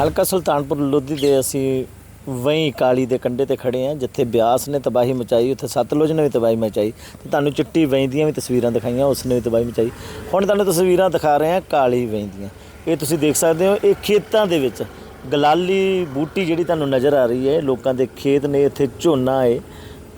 ਹਲਕਾ ਸੁਲਤਾਨਪੁਰ ਲੋਧੀ ਦੇ ਅਸੀਂ ਵਹੀਂ ਕਾਲੀ ਦੇ ਕੰਢੇ ਤੇ ਖੜੇ ਆ ਜਿੱਥੇ ਬਿਆਸ ਨੇ ਤਬਾਹੀ ਮਚਾਈ, ਉੱਥੇ ਸਤਲੁਜ ਨੇ ਵੀ ਤਬਾਹੀ ਮਚਾਈ ਤੇ ਤੁਹਾਨੂੰ ਚਿੱਟੀ ਵਹੀਂ ਦੀਆਂ ਵੀ ਤਸਵੀਰਾਂ ਦਿਖਾਈਆਂ, ਉਸ ਨੇ ਵੀ ਤਬਾਹੀ ਮਚਾਈ। ਹੁਣ ਤੁਹਾਨੂੰ ਤਸਵੀਰਾਂ ਦਿਖਾ ਰਹੇ ਆ ਕਾਲੀ ਵਹੀਂ ਦੀਆਂ। ਇਹ ਤੁਸੀਂ ਦੇਖ ਸਕਦੇ ਹੋ, ਇਹ ਖੇਤਾਂ ਦੇ ਵਿੱਚ ਗਲਾਲੀ ਬੂਟੀ ਜਿਹੜੀ ਤੁਹਾਨੂੰ ਨਜ਼ਰ ਆ ਰਹੀ ਹੈ, ਲੋਕਾਂ ਦੇ ਖੇਤ ਨੇ ਇੱਥੇ ਝੋਨਾ ਹੈ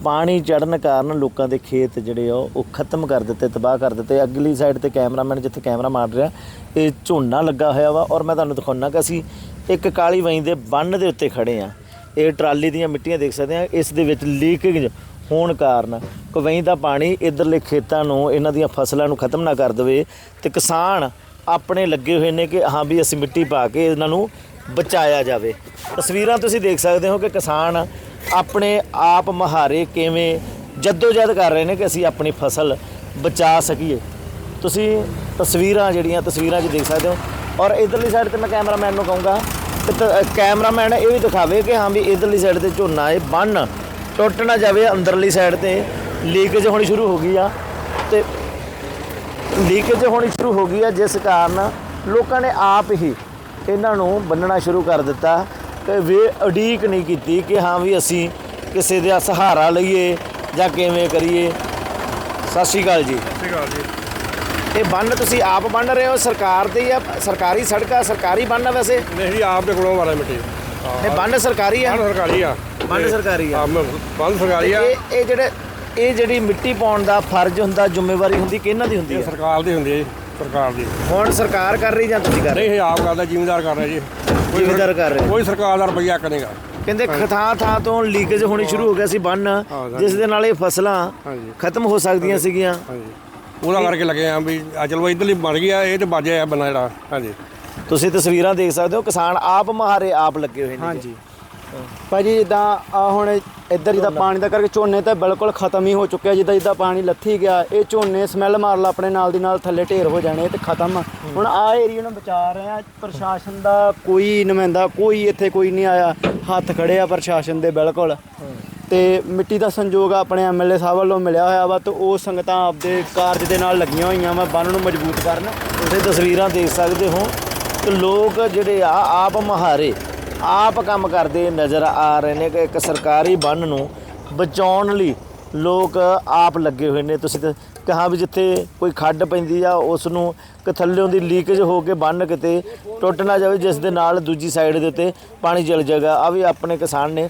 ਪਾਣੀ ਚੜਨ ਕਾਰਨ ਲੋਕਾਂ ਦੇ ਖੇਤ ਜਿਹੜੇ ਆ, ਉਹ ਖਤਮ ਕਰ ਦਿੱਤੇ, ਤਬਾਹ ਕਰ ਦਿੱਤੇ। ਅਗਲੀ ਸਾਈਡ ਤੇ ਕੈਮਰਾਮੈਨ ਜਿੱਥੇ ਕੈਮਰਾ ਮਾਰ ਰਿਹਾ, ਇਹ ਝੋਨਾ ਲੱਗਾ ਹੋਇਆ ਵਾ। ਔਰ ਮੈਂ ਤੁਹਾਨੂੰ ਦਿਖਾਉਣਾ ਕਿ ਅਸੀਂ ਇੱਕ ਕਾਲੀ ਵਹੀਂ ਦੇ ਬੰਨ ਦੇ ਉੱਤੇ ਖੜੇ ਆ। ਇਹ ਟਰਾਲੀ ਦੀਆਂ ਮਿੱਟੀਆਂ ਦੇਖ ਸਕਦੇ ਆ। ਇਸ ਦੇ ਵਿੱਚ ਲੀਕੇਜ ਹੋਣ ਕਾਰਨ ਕਵਈ ਦਾ ਪਾਣੀ ਇਧਰਲੇ ਖੇਤਾਂ ਨੂੰ, ਇਹਨਾਂ ਦੀਆਂ ਫਸਲਾਂ ਨੂੰ ਖਤਮ ਨਾ ਕਰ ਦੇਵੇ ਤੇ ਕਿਸਾਨ ਆਪਣੇ ਲੱਗੇ ਹੋਏ ਨੇ ਕਿ ਹਾਂ ਵੀ ਅਸੀਂ ਮਿੱਟੀ ਪਾ ਕੇ ਇਹਨਾਂ ਨੂੰ ਬਚਾਇਆ ਜਾਵੇ। ਤਸਵੀਰਾਂ ਤੁਸੀਂ ਦੇਖ ਸਕਦੇ ਹੋ ਕਿ ਕਿਸਾਨ ਆਪਣੇ ਆਪ ਮਹਾਰੇ ਕਿਵੇਂ ਜਦੋਜਹਿਦ ਕਰ ਰਹੇ ਨੇ ਕਿ ਅਸੀਂ ਆਪਣੀ ਫਸਲ ਬਚਾ ਸਕੀਏ। ਤੁਸੀਂ ਤਸਵੀਰਾਂ ਜਿਹੜੀਆਂ ਤਸਵੀਰਾਂ 'ਚ ਦੇਖ ਸਕਦੇ ਹੋ। ਔਰ ਇਧਰਲੀ ਸਾਈਡ ਤੇ ਮੈਂ ਕੈਮਰਾਮੈਨ ਨੂੰ ਕਹੂੰਗਾ ਕੈਮਰਾਮੈਨ ਇਹ ਵੀ ਦਿਖਾਵੇ ਕਿ ਹਾਂ ਵੀ ਇਧਰਲੀ ਸਾਈਡ ਤੇ ਝੋਨਾ ਇਹ ਬੰਨ ਟੁੱਟ ਨਾ ਜਾਵੇ, ਅੰਦਰਲੀ ਸਾਈਡ ਤੇ ਲੀਕੇਜ ਹੋਣੀ ਸ਼ੁਰੂ ਹੋ ਗਈ ਆ। ਤੇ ਲੀਕੇਜ ਹੋਣੀ ਸ਼ੁਰੂ ਹੋ ਗਈ ਆ, ਜਿਸ ਕਾਰਨ ਲੋਕਾਂ ਨੇ ਆਪ ਹੀ ਇਹਨਾਂ ਨੂੰ ਬੰਨਣਾ ਸ਼ੁਰੂ ਕਰ ਦਿੱਤਾ ਤੇ ਵੇ ਅਡੀਕ ਨਹੀਂ ਕੀਤੀ ਕਿ ਹਾਂ ਵੀ ਅਸੀਂ ਕਿਸੇ ਦਾ ਸਹਾਰਾ ਲਈਏ ਜਾਂ ਕਿਵੇਂ ਕਰੀਏ। ਸਤਿ ਸ਼੍ਰੀ ਅਕਾਲ ਜੀ। ਸਤਿ ਸ਼੍ਰੀ ਅਕਾਲ ਜੀ। ਇਹ ਬੰਨ ਤੁਸੀਂ ਆਪ ਬੰਨ ਰਹੇ ਹੋ? ਸਰਕਾਰ ਤੇ ਜਾਂ ਸਰਕਾਰੀ ਸੜਕਾਂ ਸਰਕਾਰੀ ਬੰਨ ਆ ਵੈਸੇ? ਨਹੀਂ ਆਪ ਦੇ ਕੋਲੋਂ ਵਾਲਾ ਮਿੱਟੀ। ਇਹ ਬੰਨ ਸਰਕਾਰੀ ਆ? ਸਰਕਾਰੀ ਆ। ਬੰਨ ਸਰਕਾਰੀ ਆ। ਆ ਬੰਦ ਸਰਕਾਰੀ ਆ। ਇਹ ਇਹ ਜਿਹੜੇ ਇਹ ਜਿਹੜੀ ਮਿੱਟੀ ਪਾਉਣ ਦਾ ਫਰਜ਼ ਹੁੰਦਾ ਜ਼ਿੰਮੇਵਾਰੀ ਹੁੰਦੀ ਕਿਹਨਾਂ ਦੀ ਹੁੰਦੀ ਹੈ ਸਰਕਾਰ ਦੀ ਹੁੰਦੀ ਹੈ ਸਰਕਾਰ ਦੀ। ਹੁਣ ਸਰਕਾਰ ਕਰ ਰਹੀ ਜਾਂ ਤੁਸੀਂ ਕਰ ਰਹੇ ਨਹੀਂ ਇਹ ਆਪ ਕਰਦਾ ਜ਼ਿਮੀਂਦਾਰ ਕਰ ਰਿਹਾ ਜੀ। ਕੋਈ ਜ਼ਿਮੀਂਦਾਰ ਕਰ ਰਹੇ। ਕੋਈ ਸਰਕਾਰ ਦਾ ਰੁਪਈਆ ਕਰੇਗਾ ਕਹਿੰਦੇ ਥਾਂ ਥਾਂ ਤੋਂ ਲੀਕੇਜ ਹੋਣੀ ਸ਼ੁਰੂ ਹੋ ਗਿਆ ਸੀ ਬੰਨ ਜਿਸ ਦੇ ਨਾਲ ਇਹ ਫਸਲਾਂ ਖਤਮ ਹੋ ਸਕਦੀਆਂ ਸੀਗੀਆਂ। ਹਾਂਜੀ। ਉਹਦਾ ਕਰਕੇ ਲੱਗੇ ਆ ਵੀ ਆ ਚਲੋ ਇਧਰਲੀ ਬਣ ਗਈ ਆ ਇਹ ਤੇ ਬਾਜੇ ਆ ਬੰਨਾ ਜਿਹੜਾ ਹਾਂਜੀ। ਤੁਸੀਂ ਤਸਵੀਰਾਂ ਦੇਖ ਸਕਦੇ ਹੋ ਕਿਸਾਨ ਆਪ ਮਹਾਰੇ ਆਪ ਲੱਗੇ ਹੋਏ ਨੇ। ਹਾਂਜੀ। ਭਾਜੀ ਜਿੱਦਾਂ ਆ ਹੁਣ ਇੱਧਰ ਜਿੱਦਾਂ ਪਾਣੀ ਦਾ ਕਰਕੇ ਝੋਨੇ ਤਾਂ ਬਿਲਕੁਲ ਖਤਮ ਹੀ ਹੋ ਚੁੱਕਿਆ ਜਿੱਦਾਂ ਜਿੱਦਾਂ ਪਾਣੀ ਲੱਥੀ ਗਿਆ ਇਹ ਝੋਨੇ ਸਮੈਲ ਮਾਰ ਲਾ ਆਪਣੇ ਨਾਲ ਦੀ ਨਾਲ ਥੱਲੇ ਢੇਰ ਹੋ ਜਾਣੇ ਤੇ ਖਤਮ। ਹੁਣ ਆ ਏਰੀਆ ਨੂੰ ਬਚਾ ਰਹੇ ਆ ਪ੍ਰਸ਼ਾਸਨ ਦਾ ਕੋਈ ਨੁਮਾਇੰਦਾ ਕੋਈ ਇੱਥੇ ਕੋਈ ਨਹੀਂ ਆਇਆ ਹੱਥ ਖੜੇ ਆ ਪ੍ਰਸ਼ਾਸਨ ਦੇ ਬਿਲਕੁਲ। ਤੇ ਮਿੱਟੀ ਦਾ ਸੰਯੋਗ ਆਪਣੇ ਐਮਐਲਏ ਸਾਹਿਬ ਵੱਲੋਂ ਮਿਲਿਆ ਹੋਇਆ ਵਾ ਤੇ ਉਹ ਸੰਗਤਾਂ ਆਪਦੇ ਕਾਰਜ ਦੇ ਨਾਲ ਲੱਗੀਆਂ ਹੋਈਆਂ ਵਾ ਬੰਨ ਨੂੰ ਮਜ਼ਬੂਤ ਕਰਨ। ਤੁਸੀਂ ਤਸਵੀਰਾਂ ਦੇਖ ਸਕਦੇ ਹੋ। ਕਿ ਲੋਕ ਜਿਹੜੇ ਆ, ਆਪ ਮਹਾਰੇ, ਆਪ ਕੰਮ ਕਰਦੇ ਨਜ਼ਰ ਆ ਰਹੇ ਨੇ ਕਿ ਇੱਕ ਸਰਕਾਰੀ ਬੰਨ ਨੂੰ ਬਚਾਉਣ ਲਈ ਲੋਕ ਆਪ ਲੱਗੇ ਹੋਏ ਨੇ। ਤੁਸੀਂ ਤਾਂ ਕਹਾ ਵੀ ਜਿੱਥੇ ਕੋਈ ਖੱਡ ਪੈਂਦੀ ਆ, ਉਸ ਨੂੰ ਕਿ ਥੱਲਿਓਂ ਦੀ ਲੀਕੇਜ ਹੋ ਕੇ ਬੰਨ ਕਿਤੇ ਟੁੱਟ ਨਾ ਜਾਵੇ, ਜਿਸ ਦੇ ਨਾਲ ਦੂਜੀ ਸਾਈਡ ਦੇ ਉੱਤੇ ਪਾਣੀ ਚਲ ਜਾਏਗਾ। ਆ ਵੀ ਆਪਣੇ ਕਿਸਾਨ ਨੇ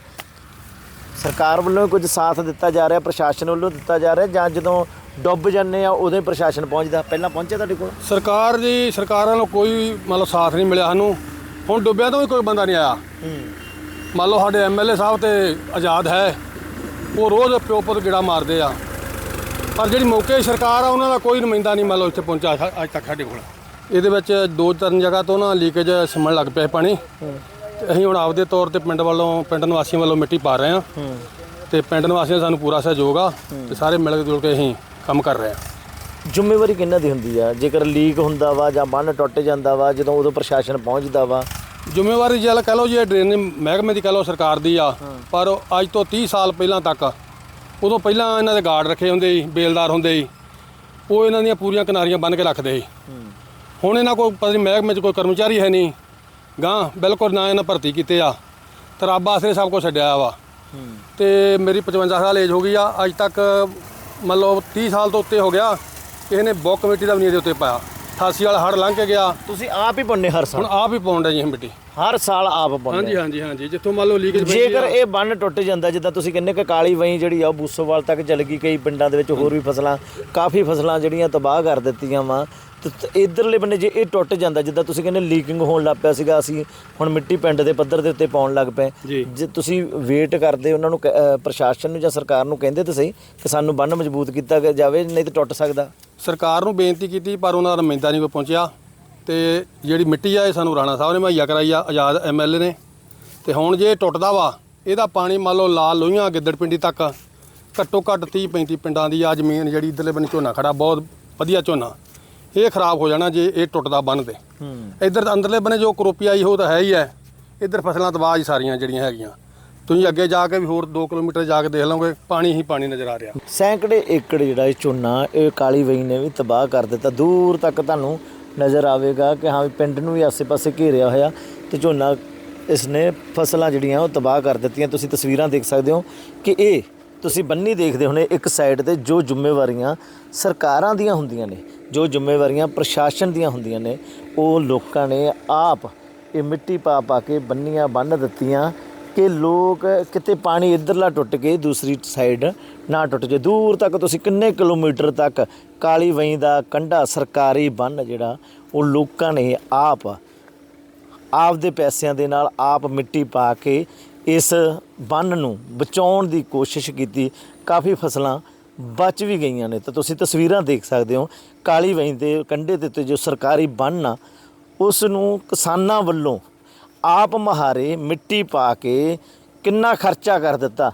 ਸਰਕਾਰ ਵੱਲੋਂ ਕੁਝ ਸਾਥ ਦਿੱਤਾ ਜਾ ਰਿਹਾ ਪ੍ਰਸ਼ਾਸਨ ਵੱਲੋਂ ਦਿੱਤਾ ਜਾ ਰਿਹਾ ਜਾਂ ਜਦੋਂ ਡੁੱਬ ਜਾਂਦੇ ਆ ਉਦੋਂ ਹੀ ਪ੍ਰਸ਼ਾਸਨ ਪਹੁੰਚਦਾ? ਪਹਿਲਾਂ ਪਹੁੰਚਿਆ ਤੁਹਾਡੇ ਕੋਲ? ਸਰਕਾਰ ਦੀ ਸਰਕਾਰਾਂ ਨੂੰ ਕੋਈ ਮਤਲਬ ਸਾਥ ਨਹੀਂ ਮਿਲਿਆ ਸਾਨੂੰ। ਹੁਣ ਡੁੱਬਿਆ ਤੋਂ ਵੀ ਕੋਈ ਬੰਦਾ ਨਹੀਂ ਆਇਆ। ਮੰਨ ਲਓ ਸਾਡੇ ਐਮਐਲਏ ਸਾਹਿਬ ਤੇ ਆਜ਼ਾਦ ਹੈ ਉਹ ਰੋਜ਼ ਪਿਓ ਪੁੱਤ ਗਿੜਾ ਮਾਰਦੇ ਆ। ਪਰ ਜਿਹੜੀ ਮੌਕੇ ਸਰਕਾਰ ਆ ਉਹਨਾਂ ਦਾ ਕੋਈ ਨੁਮਾਇੰਦਾ ਨਹੀਂ ਮੰਨ ਲਓ ਇੱਥੇ ਪਹੁੰਚਾ ਸਾ- ਅੱਜ ਤੱਕ ਸਾਡੇ ਕੋਲ। ਇਹਦੇ ਵਿੱਚ ਦੋ ਤਿੰਨ ਜਗ੍ਹਾ ਤੋਂ ਨਾ ਲੀਕੇਜ ਸਿਮਣ ਲੱਗ ਪਿਆ ਪਾਣੀ। ਤੇ ਅਸੀਂ ਹੁਣ ਆਪਦੇ ਤੌਰ ਤੇ ਪਿੰਡ ਵੱਲੋਂ ਪਿੰਡ ਨਿਵਾਸੀਆਂ ਵੱਲੋਂ ਮਿੱਟੀ ਪਾ ਰਹੇ ਆ ਤੇ ਪਿੰਡ ਨਿਵਾਸੀਆਂ ਦਾ ਸਾਨੂੰ ਪੂਰਾ ਸਹਿਯੋਗ ਆ ਤੇ ਸਾਰੇ ਮਿਲ ਜੁਲ ਕੇ ਅਸੀਂ ਕੰਮ ਕਰ ਰਹੇ ਆ ਜ਼ਿੰਮੇਵਾਰੀ ਕਿਹਨਾਂ ਦੀ ਹੁੰਦੀ ਆ? ਜੇਕਰ ਲੀਕ ਹੁੰਦਾ ਵਾ ਜਾਂ ਬੰਨ ਟੁੱਟ ਜਾਂਦਾ ਵਾ ਜਦੋਂ ਉਦੋਂ ਪ੍ਰਸ਼ਾਸਨ ਪਹੁੰਚਦਾ ਵਾ। ਜ਼ਿੰਮੇਵਾਰੀ ਜਲ ਕਹ ਲਓ ਜੀ ਇਹ ਡਰੇਨੇਜ ਮਹਿਕਮੇ ਦੀ ਕਹ ਲਓ ਸਰਕਾਰ ਦੀ ਆ। ਪਰ ਅੱਜ ਤੋਂ 30 ਸਾਲ ਪਹਿਲਾਂ ਤੱਕ ਉਦੋਂ ਪਹਿਲਾਂ ਇਹਨਾਂ ਦੇ ਗਾਰਡ ਰੱਖੇ ਹੁੰਦੇ ਸੀ ਬੇਲਦਾਰ ਹੁੰਦੇ ਸੀ। ਉਹ ਇਹਨਾਂ ਦੀਆਂ ਪੂਰੀਆਂ ਕਿਨਾਰੀਆਂ ਬੰਨ ਕੇ ਰੱਖਦੇ ਸੀ। ਹੁਣ ਇਹਨਾਂ ਕੋਲ ਪਤਾ ਨਹੀਂ ਮਹਿਕਮੇ 'ਚ ਕੋਈ ਕਰਮਚਾਰੀ ਹੈ ਨਹੀਂ ਗਾਂ ਬਿਲਕੁਲ ਨਾ ਇਹਨਾਂ ਭਰਤੀ ਕੀਤੇ ਆ। ਤੇ ਰੱਬ ਆਸਰੇ ਸਭ ਕੁਝ ਛੱਡਿਆ ਵਾ। ਤੇ ਮੇਰੀ 55 ਸਾਲ ਏਜ ਹੋ ਗਈ ਆ। ਅੱਜ ਤੱਕ ਮੰਨ ਲਓ 30 ਸਾਲ ਤੋਂ ਉੱਤੇ ਹੋ ਗਿਆ। ਕਿਸੇ ਨੇ ਬੁੱਕ ਕਮੇਟੀ ਦਾ ਵੀ ਨਹੀਂ ਇਹਦੇ ਉੱਤੇ ਪਾਇਆ। 88 ਵਾਲਾ ਹੜ ਲੰਘ ਕੇ ਗਿਆ। ਤੁਸੀਂ ਆਪ ਹੀ ਪਾਉਂਦੇ ਹਰ ਹੁਣ ਸਾਲ ਆਪ ਹੀ ਪਾਉਂਦਾ ਜੀ ਮਿੱਟੀ। ਹਰ ਸਾਲ ਆਪ ਪਾਉਂਦੇ ਹਾਂਜੀ ਹਾਂਜੀ ਹਾਂਜੀ। ਜਿੱਥੋਂ ਮੰਨ ਲਓ ਲੀਕੇਜ ਜੇਕਰ ਇਹ ਬੰਨ ਟੁੱਟ ਜਾਂਦਾ ਜਿੱਦਾਂ ਤੁਸੀਂ ਕਹਿੰਦੇ ਕਿ ਕਾਲੀ ਵਹੀਂ ਜਿਹੜੀ ਆ ਬੂਸੋਵਾਲ ਤੱਕ ਚਲ ਗਈ ਕਈ ਪਿੰਡਾਂ ਦੇ ਵਿੱਚ ਹੋਰ ਵੀ ਫਸਲਾਂ ਕਾਫੀ ਫਸਲਾਂ ਜਿਹੜੀਆਂ ਤਬਾਹ ਕਰ ਦਿੱਤੀਆਂ ਵਾ। ਇਧਰਲੇ ਬੰਨੇ ਜੇ ਇਹ ਟੁੱਟ ਜਾਂਦਾ ਜਿੱਦਾਂ ਤੁਸੀਂ ਕਹਿੰਦੇ ਲੀਕਿੰਗ ਹੋਣ ਲੱਗ ਪਿਆ ਸੀਗਾ ਅਸੀਂ ਹੁਣ ਮਿੱਟੀ ਪਿੰਡ ਦੇ ਪੱਧਰ ਦੇ ਉੱਤੇ ਪਾਉਣ ਲੱਗ ਪਏ। ਜੀ। ਤੁਸੀਂ ਵੇਟ ਕਰਦੇ ਉਹਨਾਂ ਨੂੰ ਪ੍ਰਸ਼ਾਸਨ ਨੂੰ ਜਾਂ ਸਰਕਾਰ ਨੂੰ ਕਹਿੰਦੇ ਤਾਂ ਸਹੀ ਕਿ ਸਾਨੂੰ ਬੰਨ ਮਜ਼ਬੂਤ ਕੀਤਾ ਜਾਵੇ ਨਹੀਂ ਤਾਂ ਟੁੱਟ ਸਕਦਾ। ਸਰਕਾਰ ਨੂੰ ਬੇਨਤੀ ਕੀਤੀ ਪਰ ਉਹਨਾਂ ਦਾ ਨੁਮਾਇੰਦਾ ਨਹੀਂ ਪਹੁੰਚਿਆ। ਤੇ ਜਿਹੜੀ ਮਿੱਟੀ ਆ ਇਹ ਸਾਨੂੰ ਰਾਣਾ ਸਾਹਿਬ ਨੇ ਮੁਹੱਈਆ ਕਰਾਈ ਆ ਆਜ਼ਾਦ ਐਮਐਲਏ ਨੇ। ਤੇ ਹੁਣ ਜੇ ਟੁੱਟਦਾ ਵਾ ਇਹਦਾ ਪਾਣੀ ਮੰਨ ਲਓ ਲਾਲ ਲੋਹੀਆਂ ਗਿੱਦੜ ਪਿੰਡੀ ਤੱਕ ਘੱਟੋ ਘੱਟ 30 35 ਪਿੰਡਾਂ ਦੀ ਆ ਜ਼ਮੀਨ ਜਿਹੜੀ ਇਧਰਲੇ ਬੰਨੇ ਝੋਨਾ ਖੜਾ ਬਹੁਤ ਵਧੀਆ ਝੋਨਾ। ਇਹ ਖਰਾਬ ਹੋ ਜਾਣਾ ਜੇ ਇਹ ਟੁੱਟਦਾ ਬੰਨ ਤੇ। ਹੂੰ। ਇੱਧਰ ਅੰਦਰਲੇ ਬੰਨੇ ਜੋ ਕਰੋਪੀ ਆਈ ਉਹ ਤਾਂ ਹੈ ਹੀ ਹੈ। ਇੱਧਰ ਫਸਲਾਂ ਤਬਾਹ ਹੀ ਸਾਰੀਆਂ ਜਿਹੜੀਆਂ ਹੈਗੀਆਂ। ਤੁਸੀਂ ਅੱਗੇ ਜਾ ਕੇ ਵੀ ਹੋਰ 2 ਕਿਲੋਮੀਟਰ ਜਾ ਕੇ ਦੇਖ ਲਓਗੇ ਪਾਣੀ ਹੀ ਪਾਣੀ ਨਜ਼ਰ ਆ ਰਿਹਾ। ਸੈਂਕੜੇ ਏਕੜ ਜਿਹੜਾ ਇਹ ਝੋਨਾ ਇਹ ਕਾਲੀ ਵਈ ਨੇ ਵੀ ਤਬਾਹ ਕਰ ਦਿੱਤਾ। ਦੂਰ ਤੱਕ ਤੁਹਾਨੂੰ ਨਜ਼ਰ ਆਵੇਗਾ ਕਿ ਹਾਂ ਵੀ ਪਿੰਡ ਨੂੰ ਵੀ ਆਸੇ-ਪਾਸੇ ਘੇਰਿਆ ਹੋਇਆ ਤੇ ਝੋਨਾ ਇਸ ਨੇ ਫਸਲਾਂ ਜਿਹੜੀਆਂ ਉਹ ਤਬਾਹ ਕਰ ਦਿੱਤੀਆਂ। ਤੁਸੀਂ ਤਸਵੀਰਾਂ ਦੇਖ ਸਕਦੇ ਹੋ ਕਿ ਇਹ ਤੁਸੀਂ ਬੰਨੀ ਦੇਖਦੇ ਹੋਣੇ ਇੱਕ ਸਾਈਡ ਤੇ ਜੋ ਜ਼ਿੰਮੇਵਾਰੀਆਂ ਸਰਕਾਰਾਂ ਦੀਆਂ ਹੁੰਦੀਆਂ ਨੇ। ਜੋ ਜ਼ਿੰਮੇਵਾਰੀਆਂ ਪ੍ਰਸ਼ਾਸਨ ਦੀਆਂ ਹੁੰਦੀਆਂ ਨੇ, ਉਹ ਲੋਕਾਂ ਨੇ ਆਪ ਇਹ ਮਿੱਟੀ ਪਾ ਪਾ ਕੇ ਬੰਨੀਆਂ ਬੰਨ ਦਿੱਤੀਆਂ ਕਿ ਲੋਕ ਕਿਤੇ ਪਾਣੀ ਇਧਰਲਾ ਟੁੱਟ ਕੇ ਦੂਸਰੀ ਸਾਈਡ ਨਾ ਟੁੱਟ ਜੇ ਦੂਰ ਤੱਕ ਤੁਸੀਂ ਕਿੰਨੇ ਕਿਲੋਮੀਟਰ ਤੱਕ ਕਾਲੀ ਵਈ ਦਾ ਕੰਢਾ ਸਰਕਾਰੀ ਬੰਨ ਜਿਹੜਾ, ਉਹ ਲੋਕਾਂ ਨੇ ਆਪ ਆਪ ਦੇ ਪੈਸਿਆਂ ਦੇ ਨਾਲ ਆਪ ਮਿੱਟੀ ਪਾ ਕੇ ਇਸ ਬੰਨ ਨੂੰ ਬਚਾਉਣ ਦੀ ਕੋਸ਼ਿਸ਼ ਕੀਤੀ। ਕਾਫੀ ਫਸਲਾਂ ਬਚ ਵੀ ਗਈਆਂ ਨੇ। ਤਾਂ ਤੁਸੀਂ ਤਸਵੀਰਾਂ ਦੇਖ ਸਕਦੇ ਹੋ, ਕਾਲੀ ਵਈ ਦੇ ਕੰਢੇ ਦੇ ਉੱਤੇ ਜੋ ਸਰਕਾਰੀ ਬੰਨ ਆ ਉਸ ਨੂੰ ਕਿਸਾਨਾਂ ਵੱਲੋਂ ਆਪ ਮਹਾਰੇ ਮਿੱਟੀ ਪਾ ਕੇ ਕਿੰਨਾ ਖਰਚਾ ਕਰ ਦਿੱਤਾ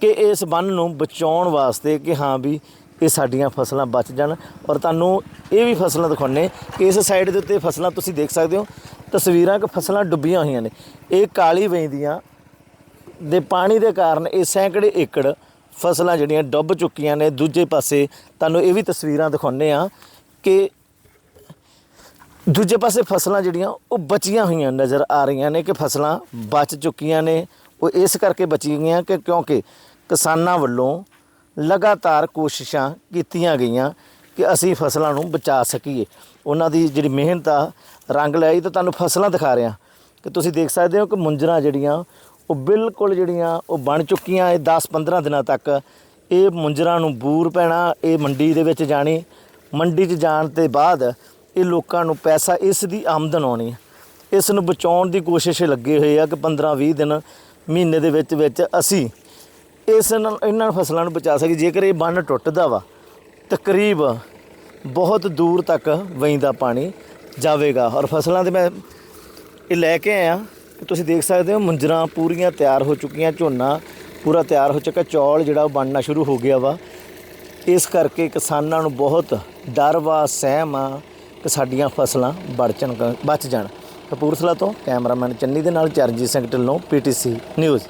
ਕਿ ਇਸ ਬੰਨ ਨੂੰ ਬਚਾਉਣ ਵਾਸਤੇ ਕਿ ਹਾਂ ਵੀ ਇਹ ਸਾਡੀਆਂ ਫਸਲਾਂ ਬਚ ਜਾਣ। ਔਰ ਤੁਹਾਨੂੰ ਇਹ ਵੀ ਫਸਲਾਂ ਦਿਖਾਉਣੇ ਕਿ ਇਸ ਸਾਈਡ ਦੇ ਉੱਤੇ ਫਸਲਾਂ ਤੁਸੀਂ ਦੇਖ ਸਕਦੇ ਹੋ, ਤਸਵੀਰਾਂ ਕਿ ਫਸਲਾਂ ਡੁੱਬੀਆਂ ਹੋਈਆਂ ਨੇ। ਇਹ ਕਾਲੀ ਵੈਂਦੀਆਂ ਦੇ ਪਾਣੀ ਦੇ ਕਾਰਨ ਇਹ ਸੈਂਕੜੇ ਏਕੜ ਫਸਲਾਂ ਜਿਹੜੀਆਂ ਡੁੱਬ ਚੁੱਕੀਆਂ ਨੇ ਦੂਜੇ ਪਾਸੇ, ਤੁਹਾਨੂੰ ਇਹ ਵੀ ਤਸਵੀਰਾਂ ਦਿਖਾਉਂਦੇ ਆ ਕਿ ਦੂਜੇ ਪਾਸੇ ਫਸਲਾਂ ਜਿਹੜੀਆਂ, ਉਹ ਬਚੀਆਂ ਹੋਈਆਂ ਨਜ਼ਰ ਆ ਰਹੀਆਂ ਨੇ ਕਿ ਫਸਲਾਂ ਬਚ ਚੁੱਕੀਆਂ ਨੇ। ਉਹ ਇਸ ਕਰਕੇ ਬਚੀ ਗਈਆਂ ਕਿ ਕਿਉਂਕਿ ਕਿਸਾਨਾਂ ਵੱਲੋਂ ਲਗਾਤਾਰ ਕੋਸ਼ਿਸ਼ਾਂ ਕੀਤੀਆਂ ਗਈਆਂ ਕਿ ਅਸੀਂ ਫਸਲਾਂ ਨੂੰ ਬਚਾ ਸਕੀਏ। ਉਹਨਾਂ ਦੀ ਜਿਹੜੀ ਮਿਹਨਤ ਆ, ਰੰਗ ਲਿਆਈ ਤਾਂ ਤੁਹਾਨੂੰ ਫਸਲਾਂ ਦਿਖਾ ਰਿਹਾ। ਕਿ ਤੁਸੀਂ ਦੇਖ ਸਕਦੇ ਹੋ ਕਿ ਮੁੰਜਰਾ ਜਿਹੜੀਆਂ ਉਹ ਬਿਲਕੁਲ ਜਿਹੜੀਆਂ ਉਹ ਬਣ ਚੁੱਕੀਆਂ ਇਹ 10-15 ਦਿਨਾਂ ਤੱਕ। ਇਹ ਮੁੰਜਰਾ ਨੂੰ ਬੂਰ ਪੈਣਾ, ਇਹ ਮੰਡੀ ਦੇ ਵਿੱਚ ਜਾਣੀ। ਮੰਡੀ 'ਚ ਜਾਣ ਤੇ ਬਾਅਦ ਇਹ ਲੋਕਾਂ ਨੂੰ ਪੈਸਾ ਇਸ ਦੀ ਆਮਦਨ ਆਉਣੀ। ਇਸ ਨੂੰ ਬਚਾਉਣ ਦੀ ਕੋਸ਼ਿਸ਼ ਲੱਗੇ ਹੋਏ ਆ ਕਿ 15-20 ਦਿਨ ਮਹੀਨੇ ਦੇ ਵਿੱਚ ਵਿੱਚ ਅਸੀਂ ਇਸ ਨਾਲ ਇਹਨਾਂ ਫਸਲਾਂ ਨੂੰ ਬਚਾ ਸਕੀਏ। ਜੇਕਰ ਇਹ ਬੰਨ ਟੁੱਟਦਾ ਵਾ, ਤਕਰੀਬ ਬਹੁਤ ਦੂਰ ਤੱਕ ਵਹਿੰਦਾ ਪਾਣੀ ਜਾਵੇਗਾ। ਔਰ ਫਸਲਾਂ ਦੇ ਮੈਂ ਇਹ ਲੈ ਕੇ ਆਇਆ। ਕਿ ਤੁਸੀਂ ਦੇਖ ਸਕਦੇ ਹੋ ਮੁੰਜਰਾਂ ਪੂਰੀਆਂ ਤਿਆਰ ਹੋ ਚੁੱਕੀਆਂ, ਝੋਨਾ ਪੂਰਾ ਤਿਆਰ ਹੋ ਚੁੱਕਾ ਚੌਲ ਜਿਹੜਾ ਉਹ ਬਣਨਾ ਸ਼ੁਰੂ ਹੋ ਗਿਆ ਵਾ। ਇਸ ਕਰਕੇ ਕਿਸਾਨਾਂ ਨੂੰ ਬਹੁਤ ਡਰ ਵਾ, ਸਹਿਮ ਆ ਕਿ ਸਾਡੀਆਂ ਫਸਲਾਂ ਬਚਣ ਬਚ ਜਾਣ। ਕਪੂਰਥਲਾ ਤੋਂ ਕੈਮਰਾਮੈਨ ਚੰਨੀ ਦੇ ਨਾਲ ਚਰਨਜੀਤ ਸਿੰਘ ਢਿੱਲੋਂ, ਪੀਟੀਸੀ ਨਿਊਜ਼।